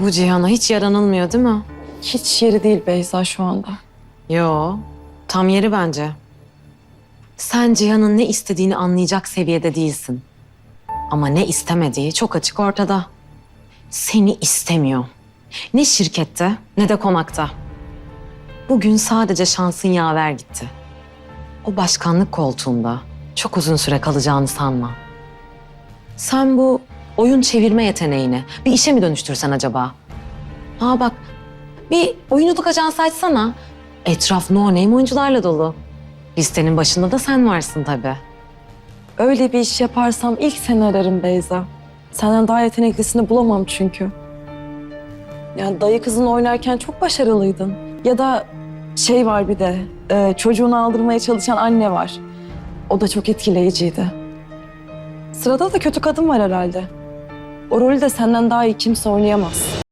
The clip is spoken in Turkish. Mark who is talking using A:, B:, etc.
A: Bu Cihan'a hiç yaranılmıyor değil mi?
B: Hiç yeri değil Beyza şu anda.
A: Yo, tam yeri bence. Sen Cihan'ın ne istediğini anlayacak seviyede değilsin. Ama ne istemediği çok açık ortada. Seni istemiyor. Ne şirkette ne de konakta. Bugün sadece şansın yaver gitti. O başkanlık koltuğunda çok uzun süre kalacağını sanma. Sen bu oyun çevirme yeteneğini bir işe mi dönüştürsen acaba? Ha bak bir oyunculuk ajansı açsana. Etraf no name oyuncularla dolu. Listenin başında da sen varsın tabii.
B: Öyle bir iş yaparsam ilk seni ararım Beyza. Senden daha yeteneklisini bulamam çünkü. Yani dayı kızın oynarken çok başarılıydın. Ya da şey var bir de, e, çocuğunu aldırmaya çalışan anne var. O da çok etkileyiciydi. Sırada da kötü kadın var herhalde. O rolü de senden daha iyi kimse oynayamaz.